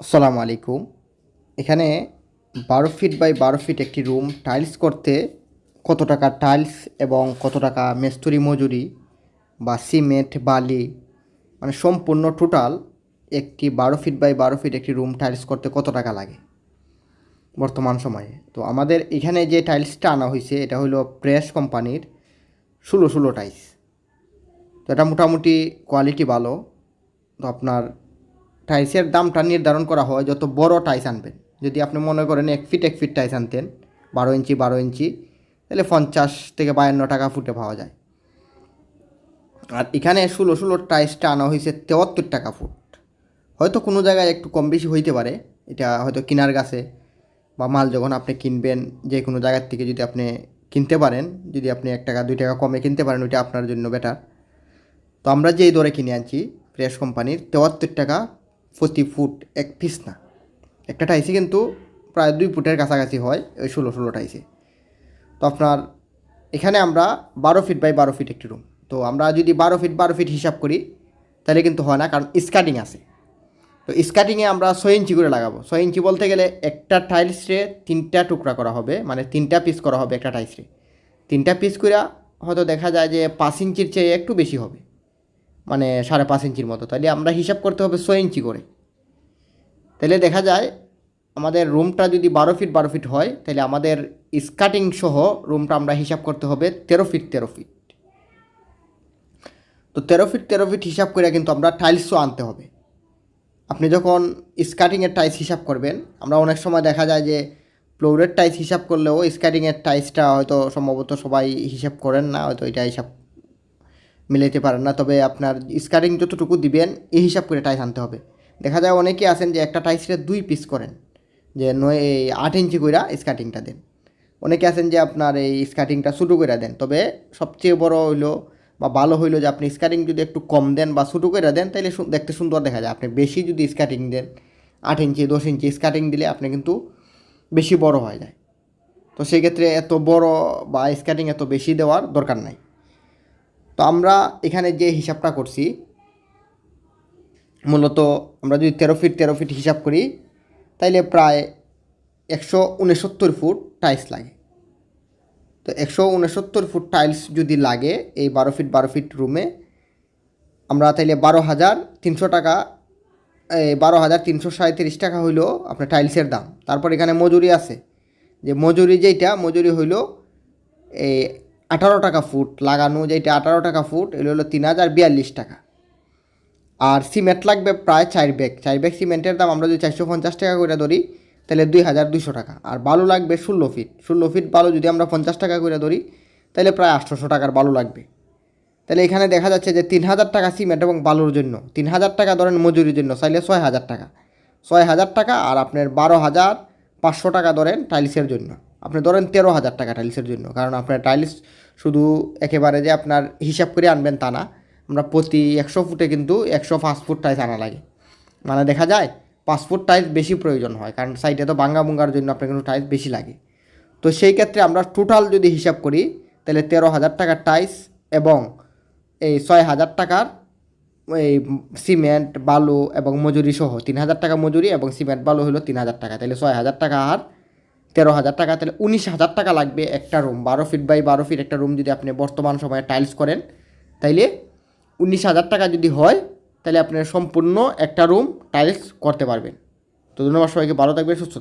আসসালামু আলাইকুম। এখানে বারো ফিট বাই বারো ফিট একটি রুম টাইলস করতে কত টাকা টাইলস এবং কত টাকা মেস্তুরি মজুরি বা সিমেন্ট, বালি মানে সম্পূর্ণ টোটাল একটি বারো ফিট বাই বারো ফিট একটি রুম টাইলস করতে কত টাকা লাগে বর্তমান সময়ে? তো আমাদের এখানে যে টাইলসটা আনা হয়েছে, এটা হলো প্রেস কোম্পানির ষোলো ষোলো টাইলস। তো এটা মোটামুটি কোয়ালিটি ভালো। তো আপনার টাইলসের দামটা নির্ধারণ করা হয়, যত বড় টাইস আনবেন। যদি আপনি মনে করেন এক ফিট এক ফিট টাইস আনতেন, বারো ইঞ্চি বারো ইঞ্চি, তাহলে পঞ্চাশ থেকে বায়ান্ন টাকা ফুটে পাওয়া যায়। আর এখানে ষোলো ষোলো টাইসটা আনা হয়েছে তেয়াত্তর টাকা ফুট। হয়তো কোনো জায়গায় একটু কম বেশি হইতে পারে, এটা হয়তো কিনার গাছে বা মাল যখন আপনি কিনবেন, যে কোনো জায়গার থেকে যদি আপনি কিনতে পারেন, যদি আপনি এক টাকা, দুই টাকা কমে কিনতে পারেন, ওইটা আপনার জন্য বেটার তো আমরা যেই দরে কিনে আনছি প্রেস কোম্পানির তেয়াত্তর টাকা প্রতি ফুট এক পিস না। একটা টাইসি কিন্তু প্রায় দুই ফুটের কাছাকাছি হয়, ওই ষোলো ষোলো টাইসে। তো আপনার এখানে আমরা বারো ফিট বাই বারো ফিট একটি রুম। তো আমরা যদি বারো ফিট বারো ফিট হিসাব করি, তাহলে কিন্তু হয় না, কারণ স্কার্টিং আছে। তো স্কার্টিংয়ে আমরা ছয় ইঞ্চি করে লাগাবো। ছয় ইঞ্চি বলতে গেলে একটা টাইলসরে তিনটা টুকরা করা হবে মানে তিনটা পিস করা হবে একটা টাইলসরে তিনটা পিস করে হয়তো দেখা যায় যে পাঁচ ইঞ্চির চেয়ে একটু বেশি হবে। মানে সাড়ে পাঁচ ইঞ্চির মতো। তাহলে আমরা হিসাব করতে হবে ছয় ইঞ্চি করে। তাহলে দেখা যায়, আমাদের রুমটা যদি বারো ফিট বারো ফিট হয় তাহলে আমাদের স্কাটিং সহ রুমটা আমরা হিসাব করতে হবে তেরো ফিট তেরো ফিট। তো তেরো ফিট তেরো ফিট হিসাব করে কিন্তু আমরা টাইলসও আনতে হবে। আপনি যখন স্কাটিংয়ের টাইলস হিসাব করবেন, আমরা অনেক সময় দেখা যায় যে ফ্লোরের টাইলস হিসাব করলেও স্কাটিংয়ের টাইলসটা হয়তো সম্ভবত সবাই হিসাব করেন না, হয়তো এটা হিসাব মিলাইতে পারেন না, তবে আপনার স্কার্টিং যতটুকু দিবেন, এই হিসাব করে টাইস আনতে হবে। দেখা যায় অনেকেই আছেন যে একটা টাইসরে দুই পিস করেন, যে নয়, এই আট ইঞ্চি কইরা স্কার্টিংটা দেন। অনেকে আছেন যে আপনার এই স্কার্টিংটা ছোটো করে দেন, তবে সবচেয়ে বড় হইল বা ভালো হইল যে আপনি স্কার্টিং যদি একটু কম দেন বা ছোটো করে দেন তাহলে দেখতে সুন্দর দেখা যায়। আপনি বেশি যদি স্কার্টিং দেন, আট ইঞ্চি, দশ ইঞ্চি স্কার্টিং দিলে আপনি কিন্তু বেশি বড় হয়ে যায়। তো সেক্ষেত্রে এত বড় বা স্কার্টিং এত বেশি দেওয়ার দরকার নাই। তো আমরা এখানে যে হিসাবটা করছি, মূলত আমরা যদি তেরো ফিট তেরো ফিট হিসাব করি, তাইলে প্রায় একশো উনসত্তর ফুট টাইলস লাগে। তো একশো উনসত্তর ফুট টাইলস যদি লাগে, এই বারো ফিট বারো ফিট রুমে আমরা তাইলে বারো হাজার তিনশো টাকা বারো হাজার তিনশো সাঁত্রিশ টাকা হইল আপনার টাইলসের দাম। তারপর এখানে মজুরি আছে। যে মজুরি যেইটা, মজুরি হইল এই আঠারো টাকা ফুট লাগানো যেটা আঠারো টাকা ফুট, এগুলো হলো তিন হাজার বিয়াল্লিশ টাকা। আর সিমেন্ট লাগবে প্রায় চার ব্যাগ। চার ব্যাগ সিমেন্টের দাম আমরা যদি চারশো পঞ্চাশ টাকা করে ধরি, তাহলে দুই হাজার দুশো টাকা। আর বালু লাগবে ষোলো ফিট। ষোলো ফিট বালু যদি আমরা পঞ্চাশ টাকা করে ধরি, তাহলে প্রায় আটশোশো টাকার বালু লাগবে। তাহলে এখানে দেখা যাচ্ছে যে তিন হাজার টাকা সিমেন্ট এবং বালুর জন্য, তিন হাজার টাকা ধরেন মজুরির জন্য, চাইলে ছয় হাজার টাকা। ছয় হাজার টাকা আর আপনার বারো হাজার পাঁচশো টাকা ধরেন টাইলসের জন্য। আপনি ধরেন তেরো হাজার টাকা টাইলসের জন্য, কারণ আপনার টাইলস শুধু একেবারে যে আপনার হিসাব করে আনবেন তা না, আমরা প্রতি একশো ফুটে কিন্তু একশো পাঁচ ফুট টাইলস আনা লাগে। মানে দেখা যায় পাঁচ ফুট টাইলস বেশি প্রয়োজন হয়, কারণ সাইডে তো বাঙ্গা বুঙ্গার জন্য আপনার কিন্তু টাইলস বেশি লাগে। তো সেই ক্ষেত্রে আমরা টোটাল যদি হিসাব করি, তাহলে তেরো হাজার টাকার টাইলস এবং এই ছয় হাজার টাকার এই সিমেন্ট বালু এবং মজুরি সহ তিন হাজার টাকা মজুরি এবং সিমেন্ট বালু হলো তিন হাজার টাকা, তাহলে ছয় হাজার টাকা আর তেরো হাজার টাকা, তাহলে উনিশ হাজার টাকা লাগবে একটা রুম বারো ফিট বাই বারো ফিট একটা রুম যদি আপনি বর্তমান সময়ে টাইলস করেন, তাইলে উনিশ হাজার টাকা যদি হয়, তাহলে আপনি সম্পূর্ণ একটা রুম টাইলস করতে পারবেন। তো ধন্যবাদ সবাইকে, ভালো থাকবে সুস্থ